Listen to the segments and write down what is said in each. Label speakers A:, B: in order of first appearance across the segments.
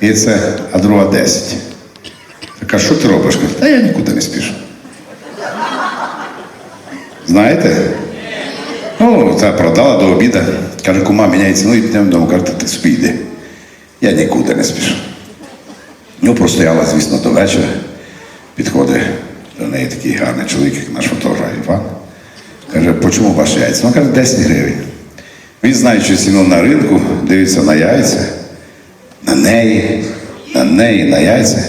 A: І це, а друга 10. Так, а що ти робиш? Каже, Та я нікуди не спішу. Знаєте? Ну, та продала до обіду. Каже, кума, міняє ціну і підемо додому. Каже, ти собі йди. Я нікуди не спішу. Ну, простояла, звісно, до вечора. Підходить до неї такий гарний чоловік, як наш фотограф Іван. Каже, по чому ваші яйця? Ну, каже, 10 гривень. Він, знаючи ціну на ринку, дивиться на яйця, неї, на неї, на яйця.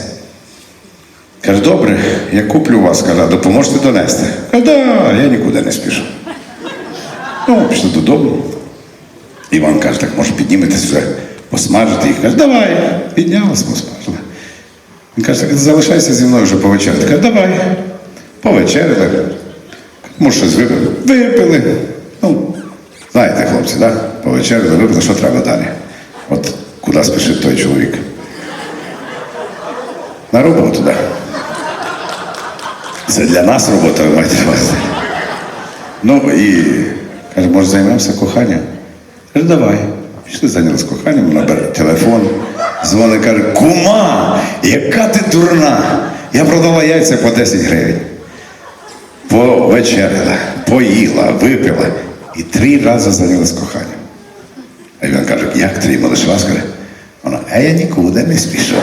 A: Каже, добре, я куплю вас, каже, допоможете донести. Каже, да, я нікуди не спішу. Ну, пішли додому. Іван каже, так може підніметесь вже, посмажити їх. Каже, давай, піднялась, посмажили. Він каже, так залишайся зі мною вже повечеряти. Каже, давай. Повечеряли. Може, щось випили. Випили. Ну, знаєте, хлопці? Да? Повечеряли, випили, що треба далі. От куди спішить той чоловік? На роботу. Да. Це для нас робота, маєте на. Ну і каже, може займемося коханням? Каже, давай. Пішли зайнялися коханням, вона бере телефон, дзвонить, каже, кума, яка ти дурна! Я продала яйця по 10 гривень. Повечеряла, поїла, випила і три рази зайнялась коханням. А він каже, як три малиш вас? Каже, а я нікуди не спішу.